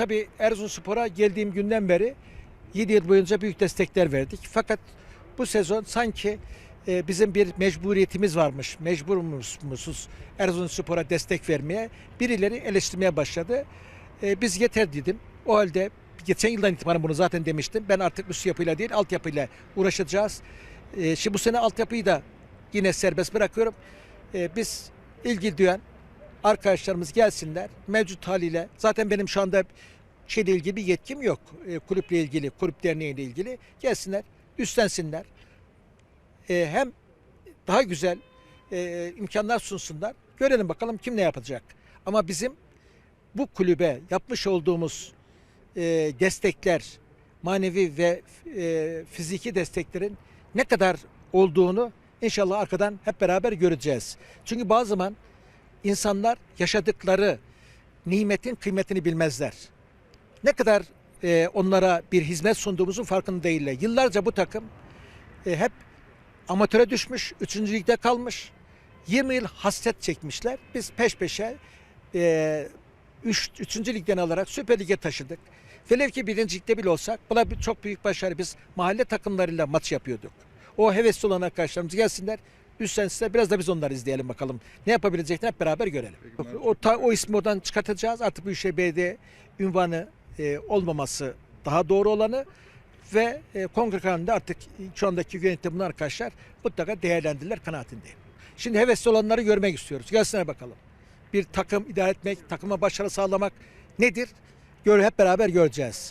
tabii Erzurumspor'a geldiğim günden beri 7 yıl boyunca büyük destekler verdik. Fakat bu sezon sanki e, bizim bir mecburiyetimiz varmış. Mecburmuşuz Erzurumspor'a destek vermeye. Birileri eleştirmeye başladı. E, biz yeter dedim. O halde geçen yıldan itibaren bunu zaten demiştim. Ben artık üst yapıyla değil altyapıyla uğraşacağız. E, şimdi bu sene altyapıyı da yine serbest bırakıyorum. E, biz ilgi duyan arkadaşlarımız gelsinler. Mevcut haliyle zaten benim şu anda şeyle ilgili bir yetkim yok. E, kulüple ilgili, kulüp derneğiyle ilgili gelsinler, üstlensinler. E, hem daha güzel e, imkanlar sunsunlar. Görelim bakalım kim ne yapacak. Ama bizim bu kulübe yapmış olduğumuz e, destekler, manevi ve e, fiziki desteklerin ne kadar olduğunu inşallah arkadan hep beraber göreceğiz. Çünkü bazı zaman insanlar yaşadıkları nimetin kıymetini bilmezler. Ne kadar e, onlara bir hizmet sunduğumuzun farkında değiller. Yıllarca bu takım e, hep amatöre düşmüş, 3. ligde kalmış. 20 yıl hasret çekmişler. Biz peş peşe e, 3. Üç, üçüncü ligden alarak Süper Lig'e taşıdık. Velev ki birinci ligde bile olsak buna çok büyük başarı. Biz mahalle takımlarıyla maç yapıyorduk. O hevesli olan arkadaşlarımız gelsinler. Üstlensinler. Biraz da biz onları izleyelim bakalım. Ne yapabileceklerini hep beraber görelim. O, ta- o ismi oradan çıkartacağız. Artık Büyükşehir Belediye ünvanı e, olmaması daha doğru olanı ve e, kongre kanununda artık şu andaki yönetimli arkadaşlar mutlaka değerlendirirler kanaatindeyim. Şimdi hevesli olanları görmek istiyoruz. Gelsinler bakalım. Bir takım idare etmek, takıma başarı sağlamak nedir? Gör, hep beraber göreceğiz.